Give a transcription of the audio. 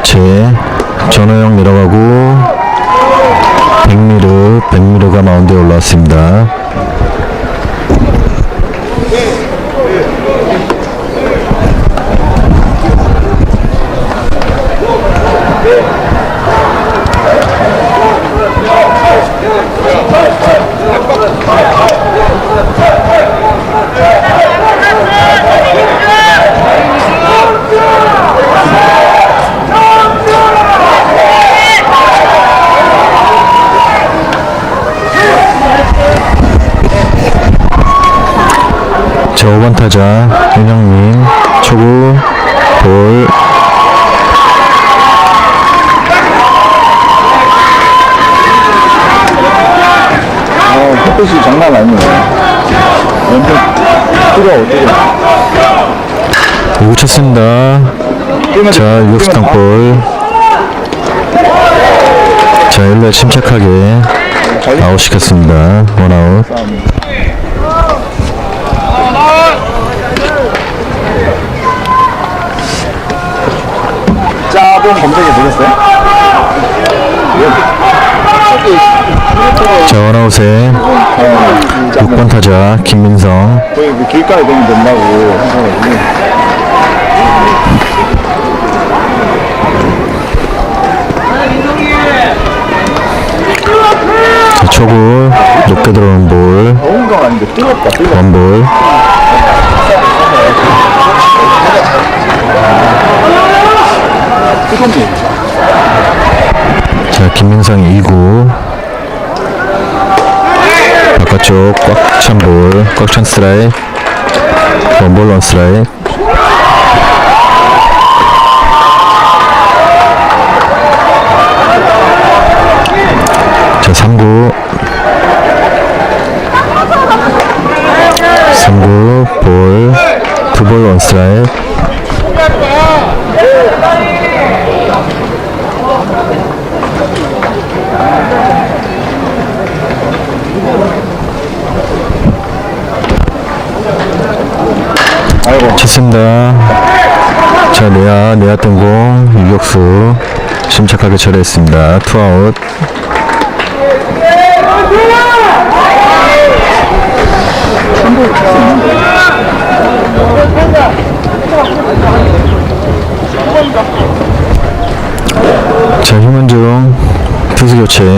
교체 전호영 내려가고 백미르 백미르가 마운드에 올라왔습니다. 자 5번 타자 윤영민 초구 볼 어, 햇빛이 장난 아니네. 완전 뜨거워, 뜨거워. 5구 쳤습니다. 자 돼, 유격수 뛰면 돼. 땅볼 자 1루에 침착하게 잘 아웃 시켰습니다. 원아웃 자 원아웃에 6번 타자 김민성 그 길가에 되면 된다고. 자, 초구 높게 들어오는 볼 뜨거워. 원볼 뜨겁네. 자 김민성 2구 바깥쪽 꽉 찬 볼 꽉 찬 스트라이크 원볼 원 스트라이크. 자 3구. 3구 볼 두 볼 원 스트라이크 아이고. 쳤습니다. 자, 내야, 내야 뜬공, 유격수. 침착하게 처리했습니다. 투아웃.